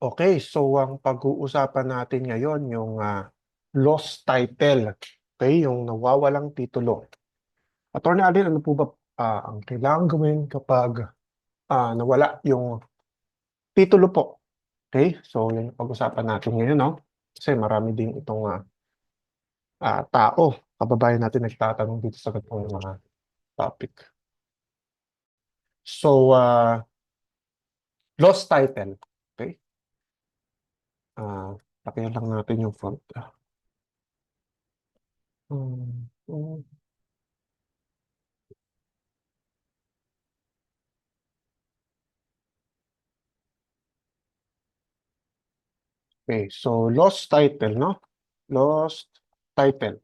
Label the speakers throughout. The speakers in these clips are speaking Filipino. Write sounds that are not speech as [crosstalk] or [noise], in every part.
Speaker 1: Okay, so ang pag-uusapan natin ngayon yung ah, lost title. Okay, yung nawawalang titulo. Attorney Alin, ano po ba ah, ang kailangan gawin kapag ah, nawala yung titulo po? Okay, so yun pag-usapan natin ngayon, no? Kasi marami din itong ah, ah, tao, kababayan natin nagtatanong dito sa ganitong mga topic. So, ah, lost title. Ah, takihan lang natin yung font. Hmm. Okay, so lost title, no? Lost title.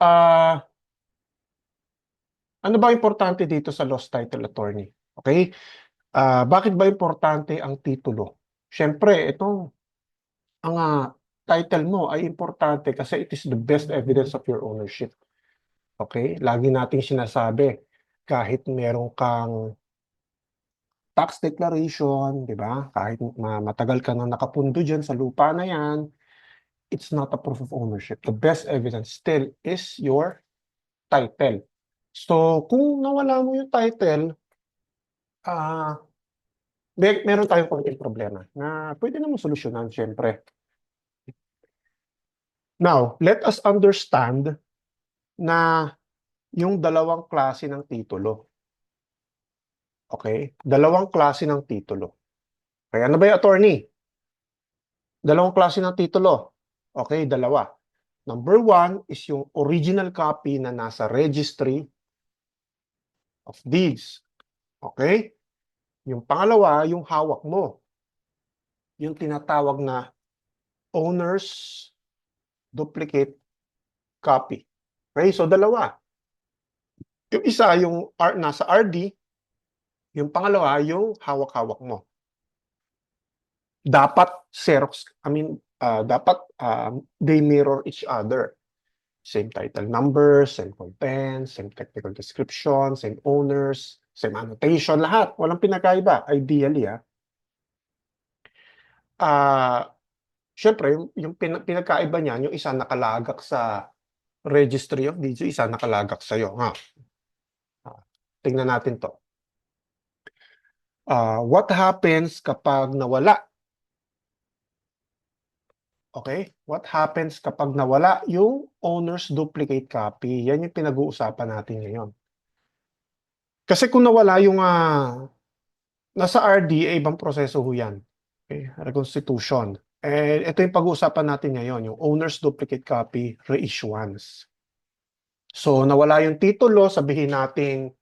Speaker 1: Ah, ano ba importante dito sa lost title attorney? Okay? Ah, bakit ba importante ang titulo? Siyempre, ito ang ah, title mo ay importante kasi it is the best evidence of your ownership. Okay? Lagi nating sinasabi, kahit meron kang tax declaration, di ba? Kahit ma- matagal ka na nakapundo dyan sa lupa na yan, it's not a proof of ownership. The best evidence still is your title. So, kung nawala mo yung title, ah, may, meron tayong konting problema na pwede naman solusyonan, syempre. Now, let us understand na yung dalawang klase ng titulo. Okay? Dalawang klase ng titulo. Kaya ano ba yung attorney? Dalawang klase ng titulo. Okay, dalawa. Number one is yung original copy na nasa registry of deeds. Okay? Yung pangalawa, yung hawak mo. Yung tinatawag na owner's duplicate copy. Okay, so dalawa. Yung isa, yung R, nasa RD, yung pangalawa, yung hawak-hawak mo. Dapat Xerox, I mean, ah, dapat ah, they mirror each other. Same title number, same content, same technical description, same owners, same annotation, lahat. Walang pinakaiba, ideally. Ah, Ah, syempre, yung, pin- pinagkaiba niyan, yung isa nakalagak sa registry of deeds, yung isa nakalagak sa'yo. Ha? Ah, tingnan natin to. Ah, what happens kapag nawala? Okay? What happens kapag nawala yung owner's duplicate copy? Yan yung pinag-uusapan natin ngayon. Kasi kung nawala yung ah, nasa RD, eh, ibang proseso ho yan. Okay? Reconstitution. Eh, ito yung pag-uusapan natin ngayon, yung owner's duplicate copy reissuance. So, nawala yung titulo, sabihin natin,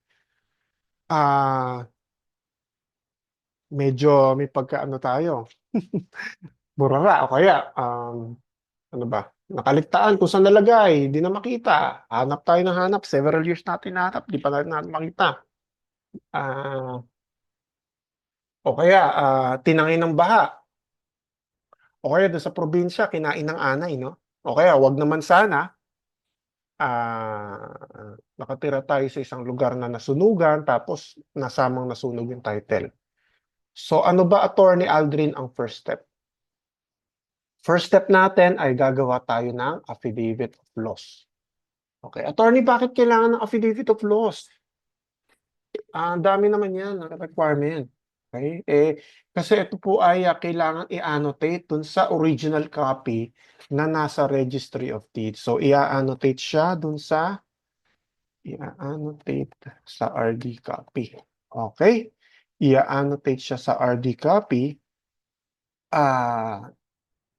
Speaker 1: ah, medyo may pagkaano tayo. [laughs] Burara o kaya, um, ano ba, nakaligtaan kung saan nalagay, di na makita. Hanap tayo ng hanap, several years natin hanap, di pa natin makita. Ah, o kaya, ah, tinangay ng baha. O kaya doon sa probinsya, kinain ng anay, no? O kaya, wag naman sana, ah, nakatira tayo sa isang lugar na nasunugan, tapos nasamang nasunog yung title. So, ano ba, Attorney Aldrin, ang first step? First step natin ay gagawa tayo ng affidavit of loss. Okay, attorney, bakit kailangan ng affidavit of loss? Ah, ang dami naman yan, ang requirement. Okay? Eh, kasi ito po ay ah, kailangan i-annotate dun sa original copy na nasa registry of deeds. So, i-annotate siya dun sa i-annotate sa RD copy. Okay? I-annotate siya sa RD copy. Ah,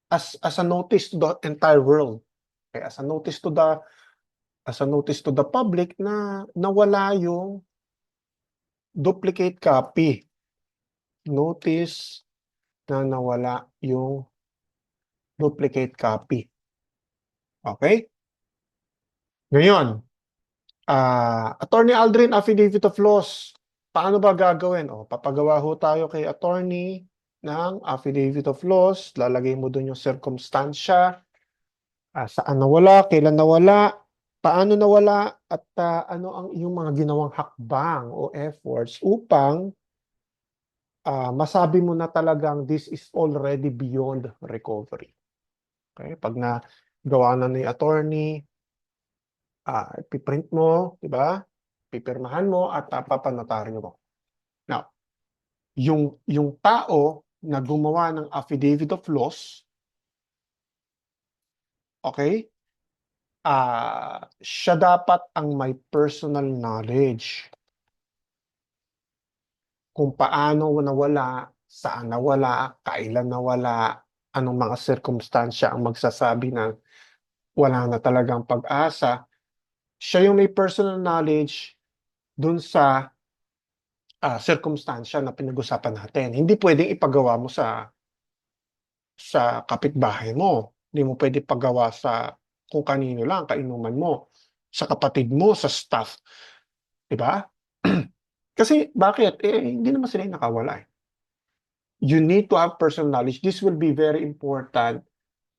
Speaker 1: as as a notice to the entire world. Okay, as a notice to the as a notice to the public na nawala yung duplicate copy. Notice na nawala yung duplicate copy. Okay? Ngayon, ah Attorney Aldrin Affidavit of Loss, paano ba gagawin? O, papagawa ho tayo kay attorney ng affidavit of loss, lalagay mo doon yung circumstansya, ah, saan nawala, kailan nawala, paano nawala, at ah, ano ang iyong mga ginawang hakbang o efforts upang ah, masabi mo na talagang this is already beyond recovery. Okay? Pag na gawa na ni attorney, ah, piprint mo, di ba? Pipirmahan mo at uh, papanotaryo mo. Now, yung yung tao na gumawa ng affidavit of loss, okay? Ah, siya dapat ang may personal knowledge kung paano nawala, saan nawala, kailan nawala, anong mga sirkumstansya ang magsasabi na wala na talagang pag-asa. Siya yung may personal knowledge dun sa ah, sirkumstansya na pinag-usapan natin. Hindi pwedeng ipagawa mo sa sa kapitbahay mo. Hindi mo pwede pagawa sa kung kanino lang, kainuman mo, sa kapatid mo, sa staff. 'Di ba? [clears throat] Kasi bakit? Eh, hindi naman sila yung nakawala eh. You need to have personal knowledge. This will be very important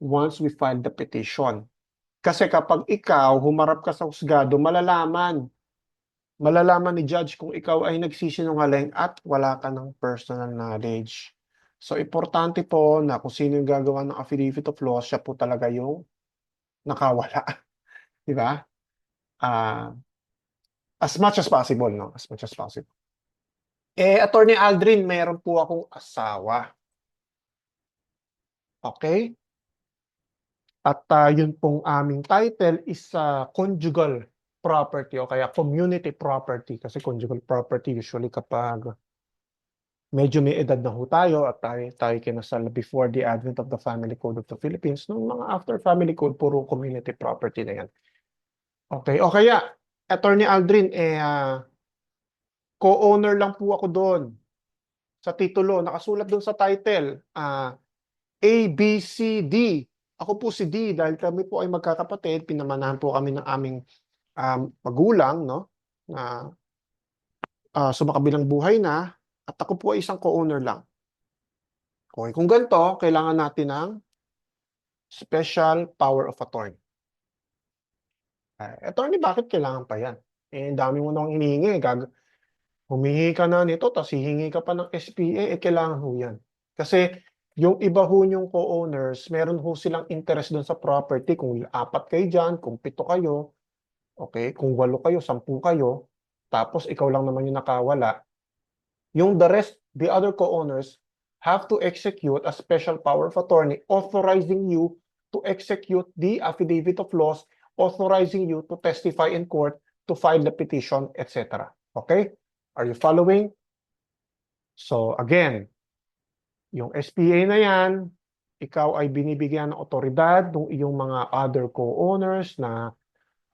Speaker 1: once we file the petition. Kasi kapag ikaw humarap ka sa husgado, malalaman malalaman ni judge kung ikaw ay nagsisinungaling at wala ka ng personal knowledge. So, importante po na kung sino yung gagawa ng affidavit of loss, siya po talaga yung nakawala. [laughs] Di ba? Ah, as much as possible, no? As much as possible. Eh, Attorney Aldrin, meron po akong asawa. Okay? At ah, yun pong aming title is ah, conjugal property o kaya community property kasi conjugal property usually kapag medyo may edad na ho tayo at tayo, tayo kinasal before the advent of the Family Code of the Philippines, nung mga after Family Code, puro community property na yan. Okay, o kaya, Attorney Aldrin, eh, ah, co-owner lang po ako doon sa titulo, nakasulat doon sa title, ah, A, B, C, D. Ako po si D dahil kami po ay magkakapatid, pinamanahan po kami ng aming um, magulang, no? Na uh, sumakabilang buhay na at ako po ay isang co-owner lang. Okay, kung ganito, kailangan natin ng special power of attorney. Uh, attorney, bakit kailangan pa yan? Eh, dami mo nang hinihingi. Gag humingi ka na nito, tapos hihingi ka pa ng SPA, eh, kailangan ho yan. Kasi yung iba ho yung co-owners, meron ho silang interest doon sa property. Kung apat kayo dyan, kung pito kayo, Okay? Kung walo kayo, sampu kayo, tapos ikaw lang naman yung nakawala, yung the rest, the other co-owners, have to execute a special power of attorney authorizing you to execute the affidavit of loss, authorizing you to testify in court, to file the petition, etc. Okay? Are you following? So again, yung SPA na yan, ikaw ay binibigyan ng otoridad ng iyong mga other co-owners na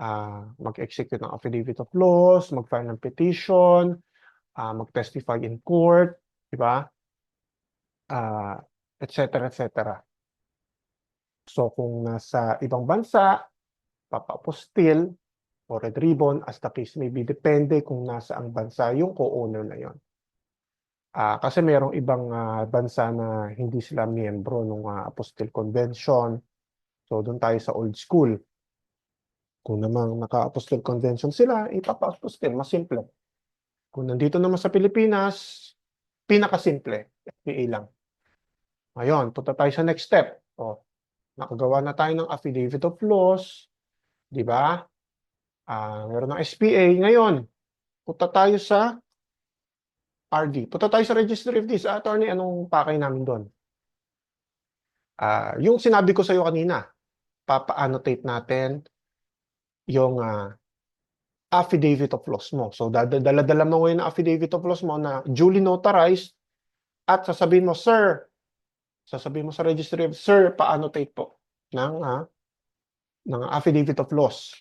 Speaker 1: uh, mag-execute ng affidavit of loss, mag-file ng petition, uh, mag-testify in court, di ba? Uh, etc. etc. So kung nasa ibang bansa, papapostil o red ribbon as the case may be, depende kung nasa ang bansa yung co-owner na yon. Uh, kasi merong ibang uh, bansa na hindi sila miyembro ng uh, Apostle Convention. So doon tayo sa old school. Kung namang naka-apostle convention sila, ipapa-apostle. Mas simple. Kung nandito naman sa Pilipinas, pinakasimple. FPA lang. Ngayon, punta tayo sa next step. O, nakagawa na tayo ng affidavit of loss. Di ba? Uh, meron ng SPA. Ngayon, punta tayo sa RD. Punta tayo sa Registry of Deeds. Attorney, anong pakay namin doon? Uh, yung sinabi ko sa iyo kanina, papa-annotate natin yung uh, affidavit of loss mo. So, dala-dala mo ngayon ang affidavit of loss mo na duly notarized at sasabihin mo, Sir, sasabihin mo sa registry of, Sir, pa-annotate po ng, uh, ng affidavit of loss.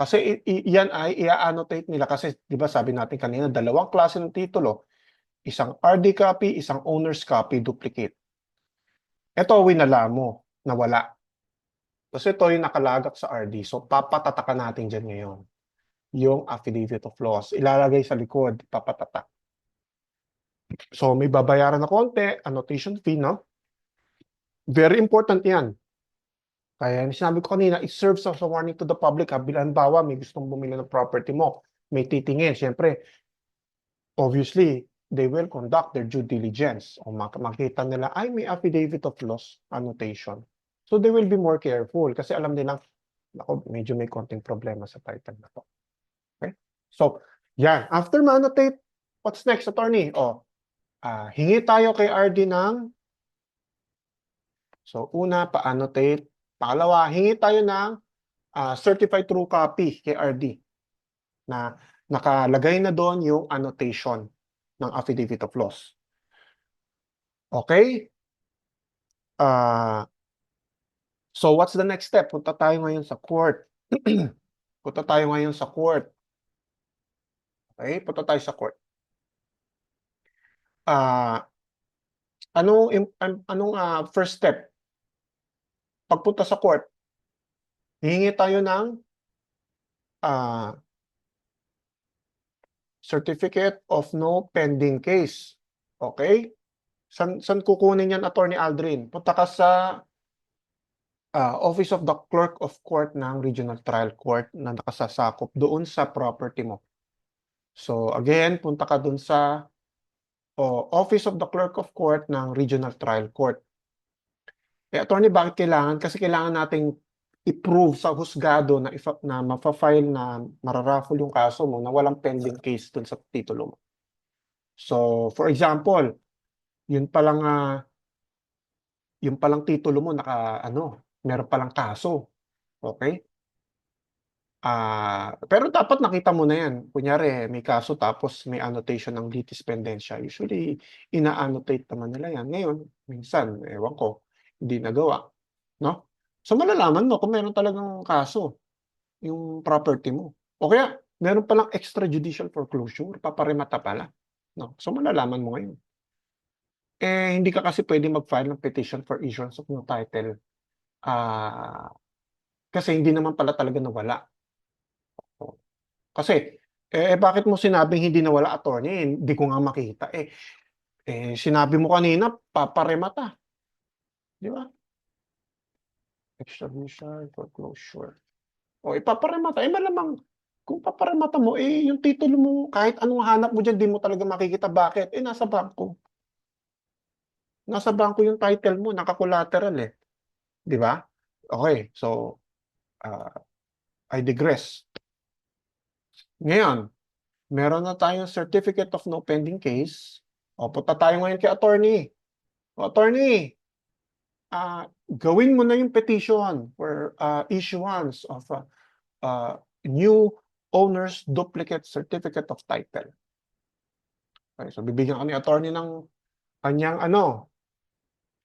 Speaker 1: Kasi yan ay i-annotate nila kasi 'di ba sabi natin kanina dalawang klase ng titulo, isang RD copy, isang owner's copy duplicate. Ito winala mo na wala. Kasi ito yung nakalagak sa RD. So, papatatakan natin dyan ngayon. Yung affidavit of loss. Ilalagay sa likod, papatatak. So, may babayaran na konti, annotation fee, no? Very important yan. Kaya sinabi ko kanina, it serves as a warning to the public. Halimbawa, may gustong bumili ng property mo. May titingin. Siyempre, obviously, they will conduct their due diligence. O mak- makita nila, ay, may affidavit of loss annotation. So they will be more careful kasi alam nilang, ako, medyo may konting problema sa title na to. So, yan. After ma-annotate, what's next, attorney? O, ah, hingi tayo kay RD ng So, una, pa-annotate. Pangalawa, hingi tayo ng ah, certified true copy kay RD na nakalagay na doon yung annotation ng affidavit of loss. Okay? Ah, so, what's the next step? Punta tayo ngayon sa court. [clears throat] Punta tayo ngayon sa court. Okay? Punta tayo sa court. Ah, anong im- an- anong ah, first step? Pagpunta sa court, hihingi tayo ng ah, certificate of no pending case. Okay? San, san kukunin yan, Attorney Aldrin? Punta ka sa ah, Office of the Clerk of Court ng Regional Trial Court na nakasasakop doon sa property mo. So again, punta ka doon sa o, Office of the Clerk of Court ng Regional Trial Court. Eh, attorney, bakit kailangan? Kasi kailangan nating i-prove sa husgado na, na mafa-file na mararaffle yung kaso mo na walang pending case dun sa titulo mo. So, for example, yun palang ah, yun palang titulo mo naka ano, meron palang kaso. Okay? Ah, pero dapat nakita mo na yan. Kunyari, may kaso tapos may annotation ng litis pendentia. Usually, ina-annotate naman nila yan. Ngayon, minsan, ewan ko, hindi nagawa. No? So, malalaman mo kung meron talagang kaso yung property mo. O kaya, meron palang extrajudicial foreclosure, paparemata pala. No? So, malalaman mo ngayon. Eh, hindi ka kasi pwede mag-file ng petition for issuance of new title. Ah, kasi hindi naman pala talaga nawala. Kasi, eh, bakit mo sinabing hindi nawala attorney? Hindi ko nga makita. Eh, eh sinabi mo kanina, paparemata. Di ba? Extrajudicial foreclosure. O, ipaparemata. Eh, malamang, kung paparemata mo, eh, yung titulo mo, kahit anong hanap mo dyan, di mo talaga makikita. Bakit? Eh, nasa bangko. Nasa bangko yung title mo, naka-collateral eh. Di ba? Okay, so, ah, I digress. Ngayon, meron na tayong certificate of no pending case. O, punta tayo ngayon kay attorney. O, attorney, ah, gawin mo na yung petition for ah, issuance of a ah, new owner's duplicate certificate of title. Okay, so bibigyan kami attorney ng kanyang ano,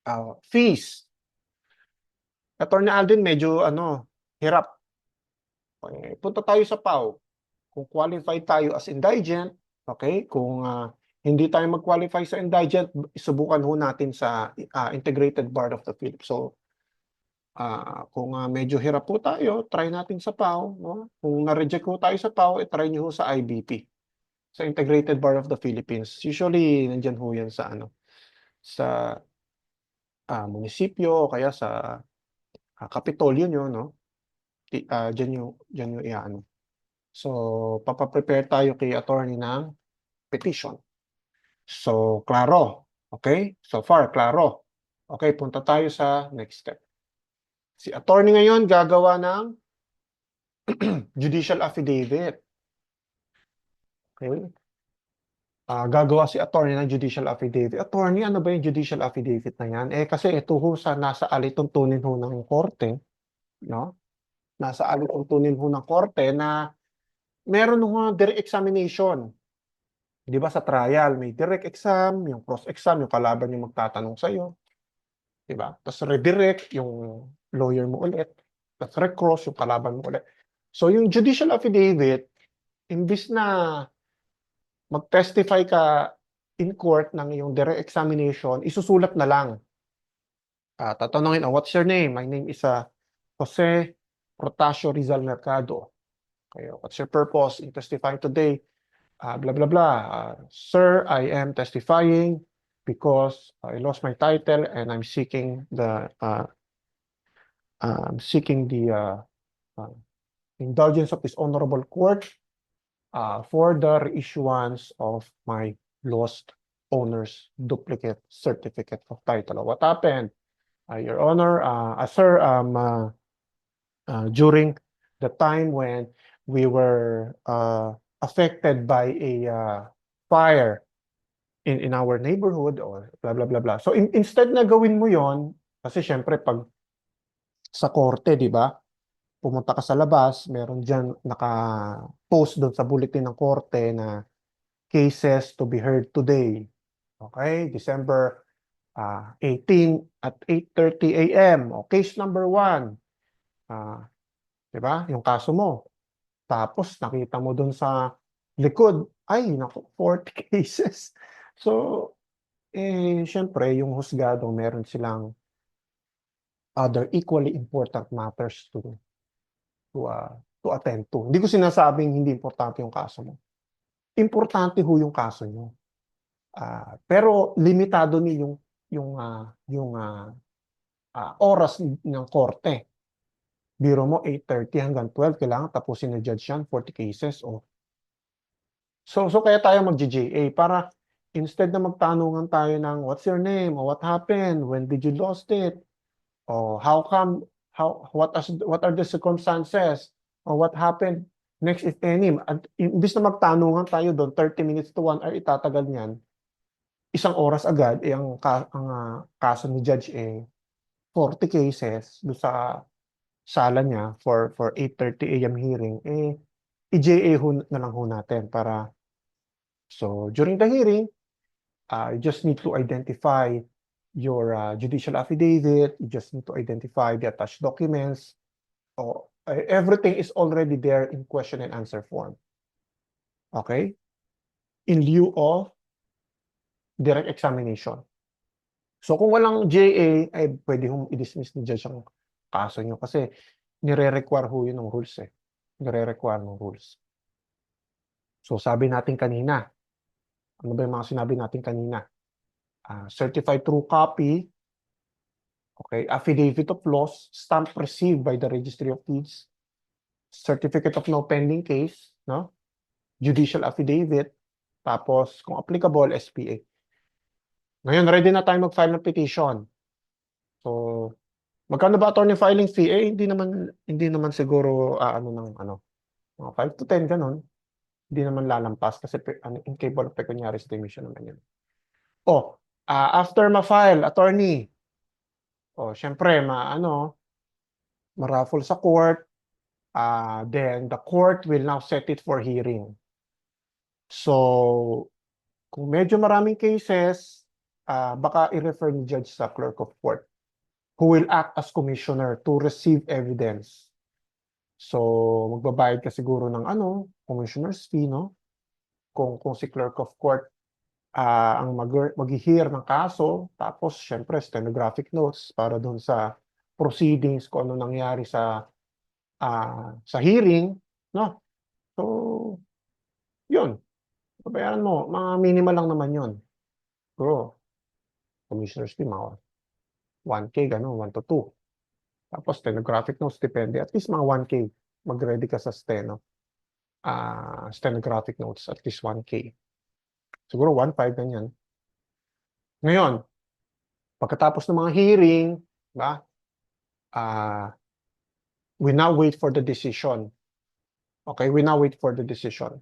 Speaker 1: ah, fees. Attorney Alden, medyo ano, hirap. Okay, punta tayo sa PAW kung qualified tayo as indigent, okay? Kung ah, hindi tayo mag-qualify sa indigent, subukan ho natin sa ah, Integrated Bar of the Philippines. So, ah, kung ah, medyo hirap po tayo, try natin sa PAW. No? Kung na-reject ho tayo sa PAW, i-try nyo ho sa IBP, sa Integrated Bar of the Philippines. Usually, nandyan ho yan sa ano, sa ah, munisipyo, kaya sa ah, Kapitolyo nyo, no? Di- ah, dyan yung, dyan yung iaano. So, papaprepare tayo kay attorney ng petition. So, klaro. Okay? So far, klaro. Okay, punta tayo sa next step. Si attorney ngayon gagawa ng [clears throat] judicial affidavit. Okay? Ah, gagawa si attorney ng judicial affidavit. Attorney, ano ba yung judicial affidavit na yan? Eh, kasi ito ho sa nasa alituntunin ho ng korte, no? Nasa alituntunin ho ng korte na meron ho direct examination. Di ba sa trial, may direct exam, yung cross exam, yung kalaban yung magtatanong sa'yo. Di ba? Tapos redirect, yung lawyer mo ulit. Tapos recross, yung kalaban mo ulit. So yung judicial affidavit, imbis na mag-testify ka in court ng iyong direct examination, isusulat na lang. Ah, tatanungin, oh, what's your name? My name is uh, Jose Protasio Rizal Mercado. Okay, what's your purpose in testifying today? Ah, blah, blah, blah. Ah, sir, I am testifying because I lost my title and I'm seeking the uh, I'm seeking the uh, uh, indulgence of this honorable court uh, for the reissuance of my lost owner's duplicate certificate of title. What happened? Uh, Your Honor, uh, uh, sir, um, uh, uh, during the time when we were uh, affected by a uh, fire in in our neighborhood or blah blah blah blah. So in- instead na gawin mo 'yon kasi syempre pag sa korte, 'di ba? Pumunta ka sa labas, meron diyan naka-post doon sa bulletin ng korte na cases to be heard today. Okay, December ah 18 at 8:30 a.m. O case number 1. Ah, 'di ba? Yung kaso mo. Tapos nakita mo doon sa likod, ay naku, 40 [laughs] cases. So, eh, syempre yung husgado meron silang other equally important matters to to uh, to attend to. Hindi ko sinasabing hindi importante yung kaso mo. Importante ho yung kaso nyo. Ah, pero limitado ni yung yung ah, yung ah, ah, oras ng korte. Biro mo 8:30 hanggang 12 kailangan tapusin ni judge yan 40 cases o So so kaya tayo mag-JA para instead na magtanungan tayo ng what's your name? Or what happened? When did you lost it? Or how come how what as what are the circumstances? Or what happened? Next if any at imbis na magtanungan tayo doon 30 minutes to 1 hour itatagal niyan. Isang oras agad eh, ang ang ah, kaso ni judge eh 40 cases do sa sala niya for for 8:30 AM hearing eh i-JA ho na lang ho natin para so during the hearing uh, you just need to identify your uh, judicial affidavit you just need to identify the attached documents oh, eh, everything is already there in question and answer form. Okay? In lieu of direct examination. So kung walang JA ay pwede hong i-dismiss ni judge ang kaso nyo. Kasi nire-require ho yun ng rules eh. Nire-require ng rules. So sabi natin kanina ano ba yung mga sinabi natin kanina? Ah, certified true copy okay affidavit of loss stamp received by the registry of deeds certificate of no pending case no? Judicial affidavit tapos kung applicable SPA ngayon ready na tayo mag-file ng petition. So magkano ba attorney filing fee? Eh hindi naman hindi naman siguro ah, ano ng ano mga 5 to 10 ganun. Hindi naman lalampas kasi ano, incapable of pecuniary estimation naman yun. Oh ah, after ma-file attorney. Oh syempre ma ano ma-raffle sa court ah then the court will now set it for hearing. So kung medyo maraming cases ah baka i-refer ni judge sa clerk of court who will act as commissioner to receive evidence. So magbabayad ka siguro ng ano commissioner's fee no? Kung kung si clerk of court ah ang mag mag-hear ng kaso tapos syempre stenographic notes para doon sa proceedings kung ano nangyari sa ah sa hearing no? So yun. Babayaran mo. Mga minimal lang naman yun. Bro commissioner's fee mga 1k gano'n 1 to 2 tapos stenographic notes depende at least mga 1k mag-ready ka sa steno ah stenographic notes at least 1k siguro 1.5 ganyan ngayon pagkatapos ng mga hearing ba ah we now wait for the decision. Okay we now wait for the decision.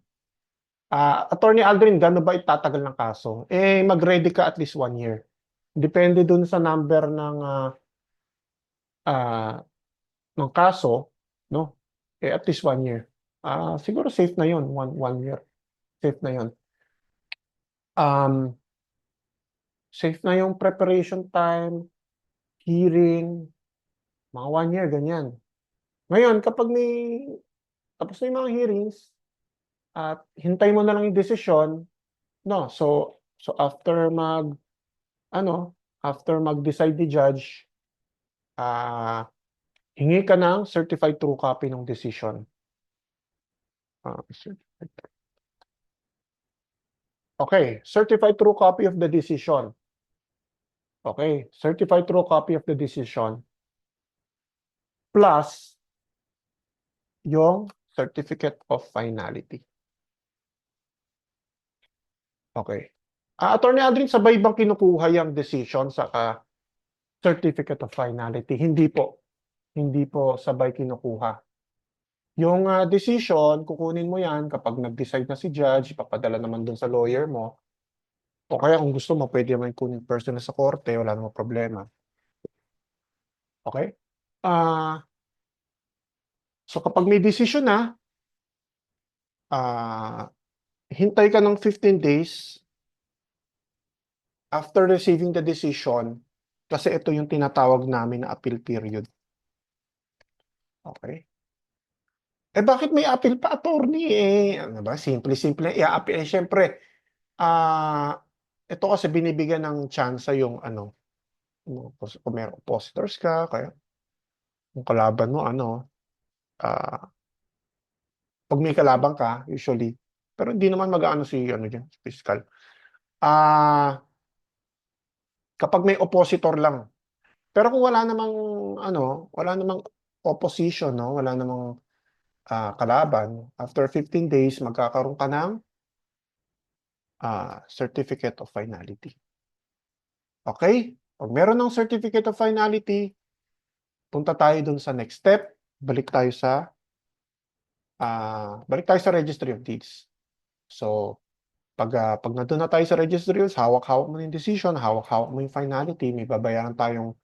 Speaker 1: Ah attorney Aldrin gaano ba itatagal ng kaso? Eh mag-ready ka at least one year depende dun sa number ng ah ah, ng kaso no? Eh at least one year. Ah siguro safe na yon one one year. Safe na yon um safe na yung preparation time hearing mga one year ganyan. Ngayon kapag may tapos na yung mga hearings at hintay mo na lang yung decision no? So so after mag ano after mag-decide the judge ah hingi ka ng certified true copy ng decision Ah, certified Okay, certified true copy of the decision. Okay, certified true copy of the decision plus yung certificate of finality. Okay. Ah, Attorney Adrian, sabay bang kinukuha yung decision sa certificate of finality? Hindi po. Hindi po sabay kinukuha. Yung ah, decision, kukunin mo yan kapag nag-decide na si judge, papadala naman dun sa lawyer mo. O kaya kung gusto mo, pwede naman kunin personal sa korte, wala namang problema. Okay? Ah, so kapag may decision na, ah, hintay ka ng 15 days after receiving the decision, kasi ito yung tinatawag namin na appeal period. Okay? Eh bakit may appeal pa, attorney? Eh, ano ba? Simple-simple. I-appeal. Eh, syempre, ah, ito kasi binibigyan ng chance yung ano, yung kung may oppositors ka, kaya kung kalaban mo, ano, ah, pag may kalaban ka, usually, pero hindi naman mag-ano si, ano dyan, si fiscal. Ah, kapag may oppositor lang. Pero kung wala namang, ano, wala namang opposition, no? Wala namang ah, kalaban, after 15 days, magkakaroon ka ng ah, certificate of finality. Okay? Pag meron ng certificate of finality, punta tayo dun sa next step. Balik tayo sa ah, balik tayo sa registry of deeds. So, pag ah, pag nandun na tayo sa registry deeds, hawak-hawak mo yung decision, hawak-hawak mo yung finality, may babayaran tayong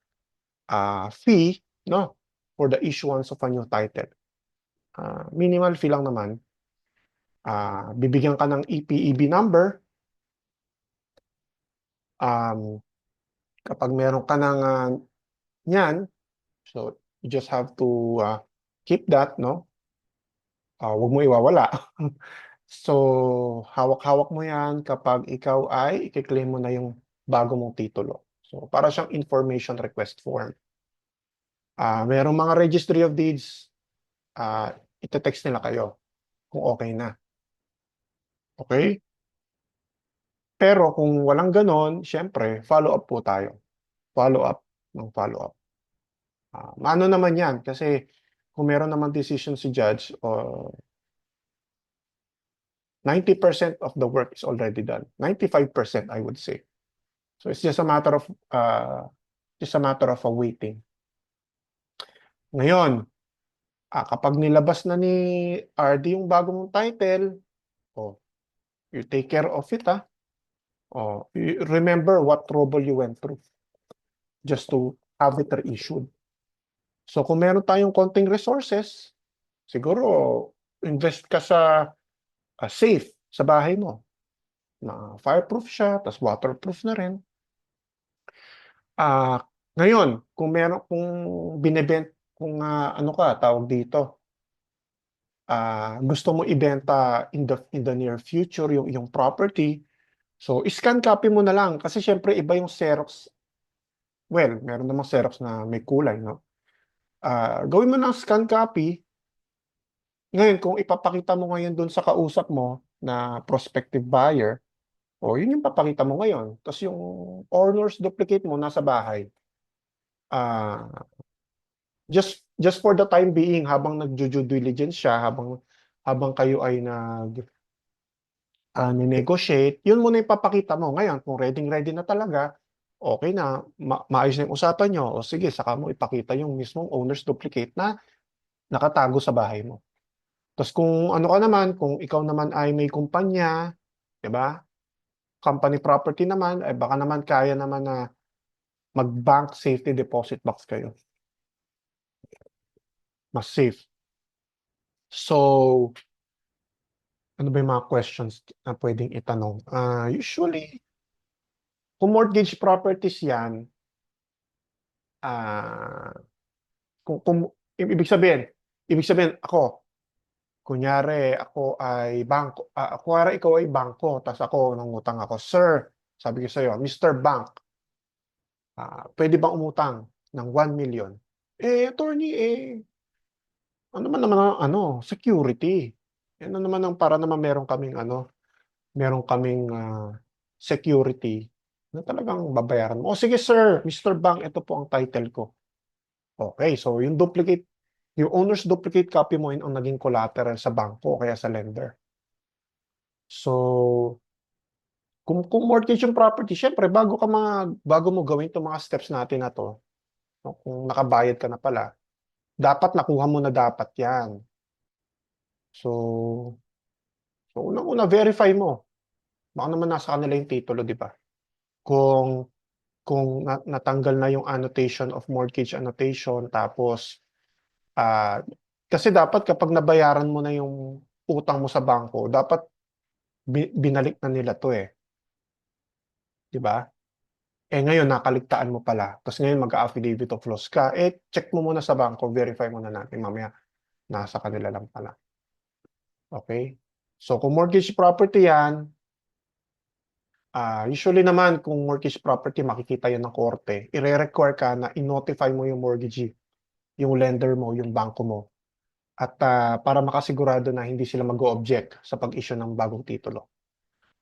Speaker 1: ah, fee, no? For the issuance of a new title. Ah, minimal fee lang naman. Ah, bibigyan ka ng EPEB number. Um, kapag meron ka ng ah, niyan, so you just have to ah, keep that, no? Ah, huwag mo iwawala. [laughs] So, hawak-hawak mo yan kapag ikaw ay i-claim mo na yung bago mong titulo. So, para siyang information request form. Ah, merong mga registry of deeds, ah, ite-text nila kayo kung okay na. Okay? Pero kung walang ganon, syempre, follow up po tayo. Follow up ng follow up. Ah, maano naman yan kasi kung meron naman decision si judge o 90% of the work is already done. 95% I would say. So it's just a matter of uh, just a matter of a waiting. Ngayon, ah, kapag nilabas na ni RD yung bagong title, oh, you take care of it ah. Oh, remember what trouble you went through just to have it reissued. So kung meron tayong konting resources, siguro invest ka sa ah, safe sa bahay mo. Na fireproof siya, tas waterproof na rin. Ah, ngayon, kung meron kung binebent kung ah, ano ka tawag dito, ah, gusto mo ibenta in the in the near future yung yung property, so scan copy mo na lang kasi syempre iba yung Xerox. Well, meron namang Xerox na may kulay, no? Ah, gawin mo ng scan copy. Ngayon, kung ipapakita mo ngayon doon sa kausap mo na prospective buyer, o yun yung papakita mo ngayon. Tapos yung owner's duplicate mo nasa bahay. Ah, just just for the time being habang nagjo-due diligence siya, habang habang kayo ay nag ah, negotiate, yun muna ipapakita mo. Ngayon, kung ready ready na talaga, okay na, ma- maayos na yung usapan nyo. O sige, saka mo ipakita yung mismong owner's duplicate na nakatago sa bahay mo. Tapos kung ano ka naman, kung ikaw naman ay may kumpanya, 'di ba? Company property naman, ay baka naman kaya naman na mag-bank safety deposit box kayo. Mas safe. So, ano ba yung mga questions na pwedeng itanong? Ah, usually, kung mortgage properties yan, ah, kung, kung, ibig sabihin, ibig sabihin, ako, kunyari, ako ay bangko, ah, kunyari ikaw ay bangko, tas ako, nangutang ako, Sir, sabi ko sa'yo, Mr. Bank, ah, pwede bang umutang ng 1 million? Eh, attorney, eh, ano naman naman ano, security. Yan na naman ang para naman meron kaming ano, meron kaming ah, security na talagang babayaran mo. O sige sir, Mr. Bank, ito po ang title ko. Okay, so yung duplicate, yung owner's duplicate copy mo yun ang naging collateral sa bangko o kaya sa lender. So, Kung, kung mortgage yung property, syempre, bago ka mga, bago mo gawin itong mga steps natin na to, no, kung nakabayad ka na pala, dapat nakuha mo na dapat yan. So, so unang-una, verify mo. Baka naman nasa kanila yung titulo, di ba? Kung kung na- natanggal na yung annotation of mortgage annotation tapos ah kasi dapat kapag nabayaran mo na yung utang mo sa bangko, dapat bi- binalik na nila to eh. 'Di ba? Eh ngayon nakaligtaan mo pala. Tapos ngayon mag-affidavit of loss ka. Eh check mo muna sa bangko, verify mo na natin mamaya nasa kanila lang pala. Okay? So kung mortgage property 'yan, Ah, usually naman kung mortgage property makikita 'yan ng korte, ire-require ka na i-notify mo yung mortgagee, yung lender mo, yung bangko mo. At ah, para makasigurado na hindi sila mag-o-object sa pag-issue ng bagong titulo.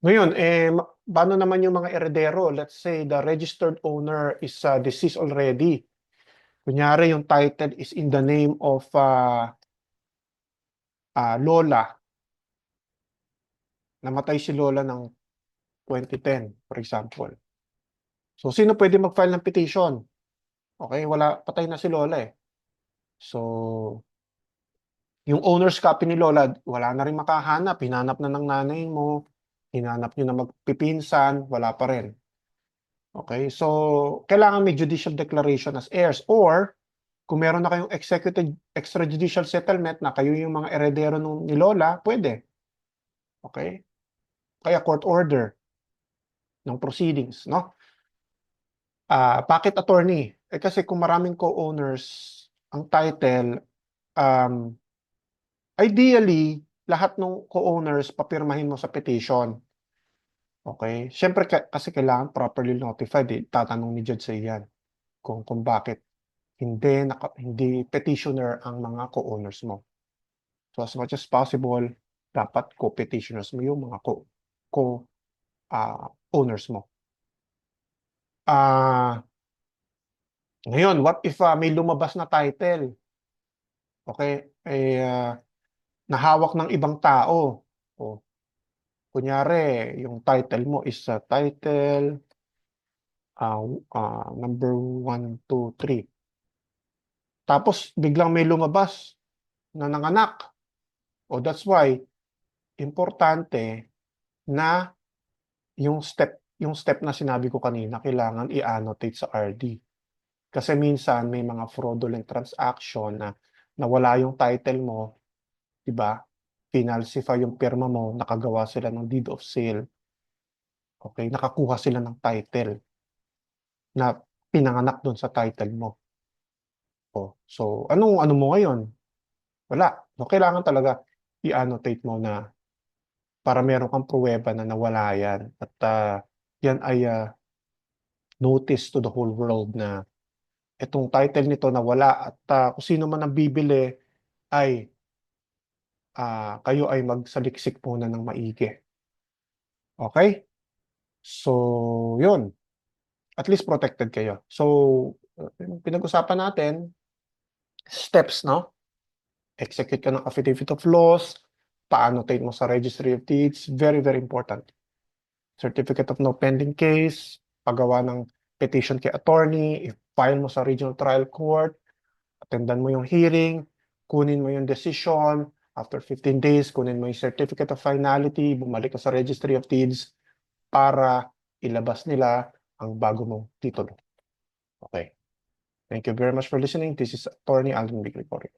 Speaker 1: Ngayon, eh paano naman yung mga eredero? Let's say the registered owner is ah, deceased already. Kunyari yung title is in the name of ah, ah, Lola. Namatay si Lola ng 2010, for example. So, sino pwede mag-file ng petition? Okay, wala, patay na si Lola eh. So, yung owner's copy ni Lola, wala na rin makahanap. Hinanap na ng nanay mo, hinanap nyo na magpipinsan, wala pa rin. Okay, so, kailangan may judicial declaration as heirs or kung meron na kayong executed extrajudicial settlement na kayo yung mga eredero nung ni Lola, pwede. Okay? Kaya court order ng proceedings, no? Ah, bakit attorney? Eh kasi kung maraming co-owners ang title, um, ideally, lahat ng co-owners papirmahin mo sa petition. Okay? Siyempre ka- kasi kailangan properly notified. Eh. Tatanong ni Judge sa iyan kung, kung bakit hindi, naka, hindi petitioner ang mga co-owners mo. So as much as possible, dapat co-petitioners mo yung mga co, co ah, owners mo. Ah, ngayon, what if ah, may lumabas na title? Okay, eh ah, nahawak ng ibang tao. O, kunyari, yung title mo is sa title ah, ah, number 1, 2, 3. Tapos biglang may lumabas na nanganak. O that's why importante na yung step yung step na sinabi ko kanina kailangan i-annotate sa RD. Kasi minsan may mga fraudulent transaction na nawala yung title mo, 'di ba? Pinalsify yung pirma mo, nakagawa sila ng deed of sale. Okay, nakakuha sila ng title na pinanganak doon sa title mo. Oh, so anong ano mo ngayon? Wala. No, kailangan talaga i-annotate mo na para meron kang pruweba na nawala yan. At ah, yan ay ah, notice to the whole world na itong title nito nawala at ah, kung sino man ang bibili ay ah, kayo ay magsaliksik muna ng maigi. Okay? So, yun. At least protected kayo. So, uh, pinag-usapan natin, steps, no? Execute ka ng affidavit of loss, pa-annotate mo sa registry of deeds, very, very important. Certificate of no pending case, paggawa ng petition kay attorney, i-file mo sa regional trial court, attendan mo yung hearing, kunin mo yung decision, after 15 days, kunin mo yung certificate of finality, bumalik ka sa registry of deeds para ilabas nila ang bago mong titulo. Okay. Thank you very much for listening. This is Attorney Alvin Big Reporting.